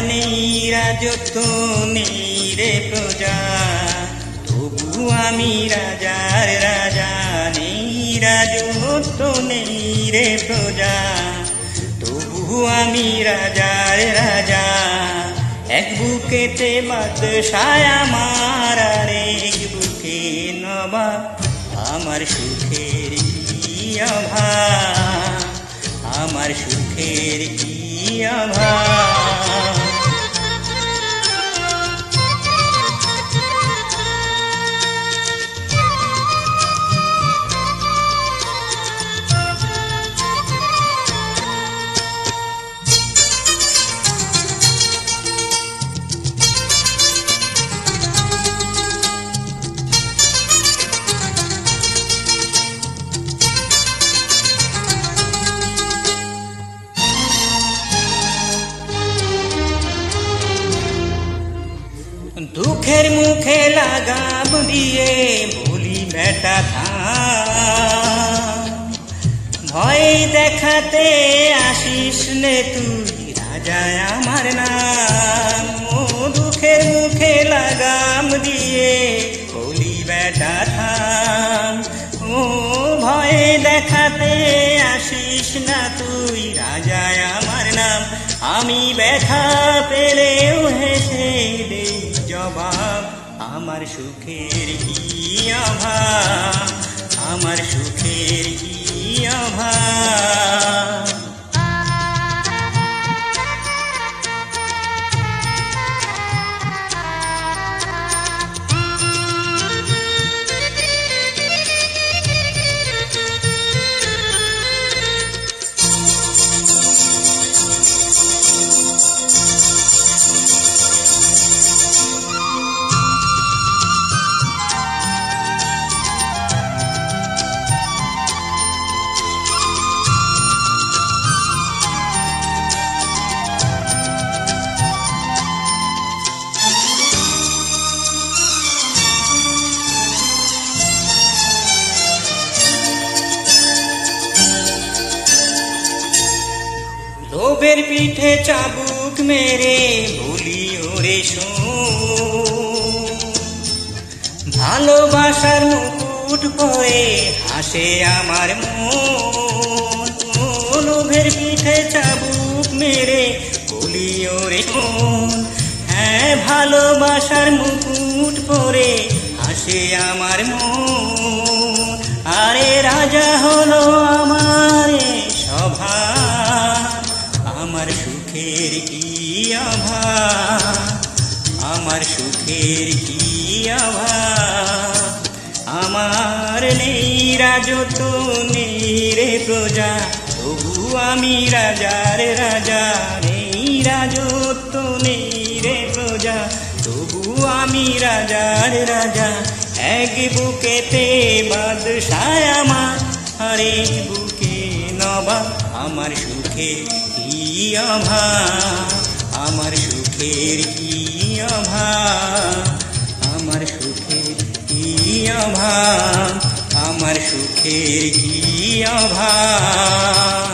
নেই রাজত্ব নেই রে প্রজা। তবু আমি রাজার রাজা নেই রাজত্ব নেই রে প্রজা। তবু আমি রাজার রাজা। এক বুকেতে বাদশায় আমার আর এক বুকে নবা। আমার সুখের আমার সুখের কি অভাব? লাগাম দিয়ে বেটা থাম। ভয় দেখাতে আসিস নে তুই, রাজা আমার নাম। দুঃখের মুখে লাগাম দিয়ে বলি বেটা থাম। ও ভয় দেখাতে আসিস না তুই, রাজা আমার নাম। আমি ব্যথা পেলেও হেসে আমার সুখের কি অভাব লোভের পিঠে চাবুক মেরে বলি, ওরে ভালোবাসার মুকুট পরে হাসে আমার মন। লোভের পিঠে চাবুক মেরে বলি, ওরে হ্যাঁ ভালোবাসার মুকুট পরে হাসে আমার মন। আরে আমার সুখের কি অভাব আমার নেই রাজত নেই রে প্রজা। তবু আমি রাজার রাজা, নেই রাজত্ব, নেই রে প্রজা। তবু আমি রাজার রাজা, এক বুকেতে বাদশায় আমার আরেক বুকে নবা আমার সুখের কি অভাব আমার সুখের কি আমার সুখের কি আমার সুখের কি অভাব